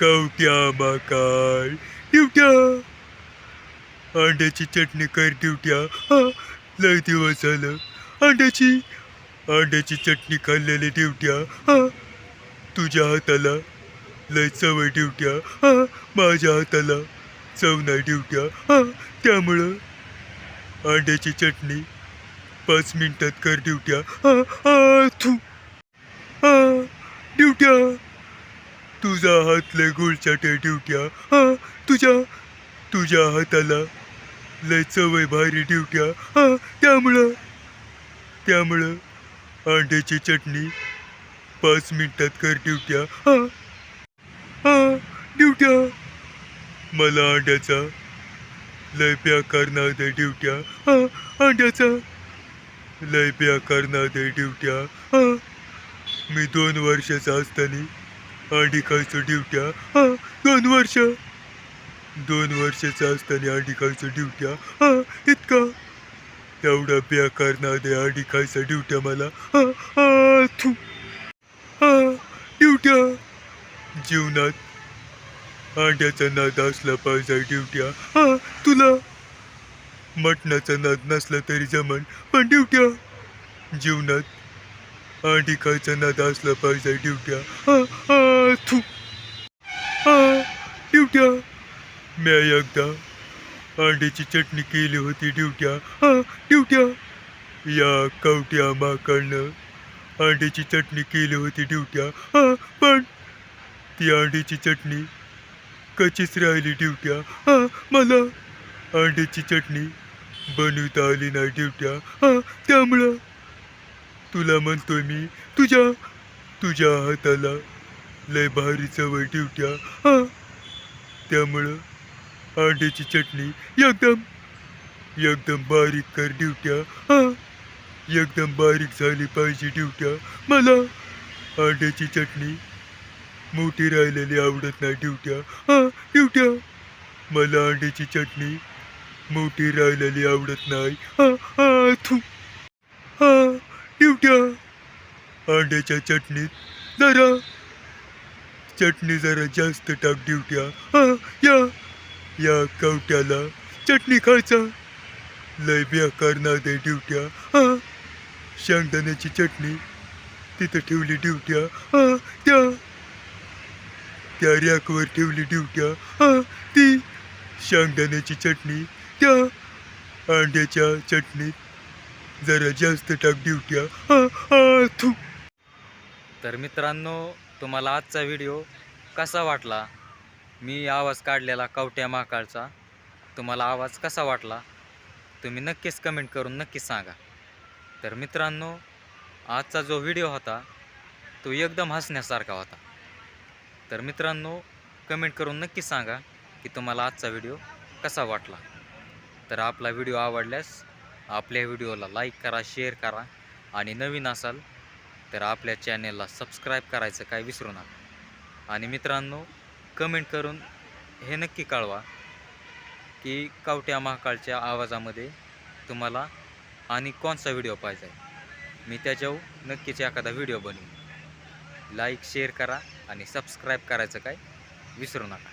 कवट्या माकाळ ड्युट्या अंड्याची चटणी कर ड्युट्या लय दिवस झालं. अंड्याची अंड्याची चटणी खाल्लेली ड्युट्या तुझ्या हाताला लय चवय ड्युट्या माझ्या हाताला चव नाही ड्युट्या त्यामुळं अंड्याची चटणी. पाच मिनिटात कर ड्युट्या. थू. ड्युट्या. तुझा हात लय गुळचाट आहे ड्युट्या. हा तुझ्या तुझ्या हाताला लय चवय भारी ड्युट्या. त्यामुळं त्यामुळं अंड्याची चटणी पाच मिनिटात कर ड्युट्या. ड्युट्या. मला अंड्याचा लय प्या करणार दे ड्युट्या. हा अंड्याचा. लय प्या करणार दे ड्युट्या. हा मी दोन वर्षाचा असताना अंडी खायचो ड्युट्या. हा दोन वर्ष. दोन वर्षाचा असताना अंडी खायचो ड्युट्या. हा इतका. एवढा प्या करणार दे अंडी खायचा ड्युट्या मला. हा हा थू. हा ड्युट्या. जीवनात अंड्याचा नाद असला पाहिजे ड्युट्या. हा तुला? मटणाचा नाद नसला तरी जमन पण ड्युट्या. जीवनात अंडी खायचा नाद असला पाहिजे ड्युट्या. हा हा थू. हा ड्युट्या. म्या एकदा अंड्याची चटणी केली होती ड्युट्या. हा ड्युट्या. या कवट्या माकडनं अंडीची चटणी केली होती ड्युट्या. हा पण ती अंडीची चटणी कचीच राहिली ड्युट्या. हां मला अंड्याची चटणी बनवता आली नाही ड्युट्या. हां त्यामुळं तुला म्हणतोय मी तुझ्या तुझ्या हाताला लय भारी चवय ड्युट्या. हां त्यामुळं अंड्याची चटणी एकदम एकदम बारीक कर ड्युट्या. हां एकदम बारीक झाली पाहिजे ड्युट्या. मला अंड्याची चटणी मोठी राहिलेली आवडत नाही ड्युट्या हा ड्युट्या मला अंड्याची चटणी मोठी राहिलेली आवडत नाही. हा हा थू. हा ड्युट्या अंड्याच्या चटणीत जरा चटणी जरा जास्त टाक ड्युट्या हा या. या कवट्याला चटणी खायचा. लय बेकार ना दे ड्युट्या हा शेंगदाण्याची चटणी तिथं ठेवली ड्युट्या हा त्या. त्या रॅकवर ठेवली ड्युट्या हा ती शेंगदाण्याची चटणी त्या अंड्याच्या चटणीत जरा जास्त टाक ड्युट्या हा हा थू. तर मित्रांनो तुम्हाला आजचा व्हिडिओ कसा वाटला? मी आवाज काढलेला कवट्या महाकाळचा तुम्हाला आवाज कसा वाटला? तुम्ही नक्कीच कमेंट करून नक्कीच सांगा. तर मित्रांनो आजचा जो व्हिडिओ होता तो एकदम हसण्यासारखा होता. तर मित्रांनो कमेंट करून नक्की सांगा की तुम्हाला आजचा व्हिडिओ कसा वाटला. तर आपला व्हिडिओ आवडल्यास आपल्या व्हिडिओला लाईक करा शेअर करा आणि नवीन असाल तर आपल्या चॅनेलला सबस्क्राईब करायचं काय विसरू नका. आणि मित्रांनो कमेंट करून हे नक्की कळवा की कावट्या महाकाळच्या आवाजामध्ये तुम्हाला आणि कोणचा व्हिडिओ पाहिजे. मी त्याच्यावर नक्कीच एखादा व्हिडिओ बनवीन. लाईक शेअर करा आणि सबस्क्राईब करायचं काय विसरू नका.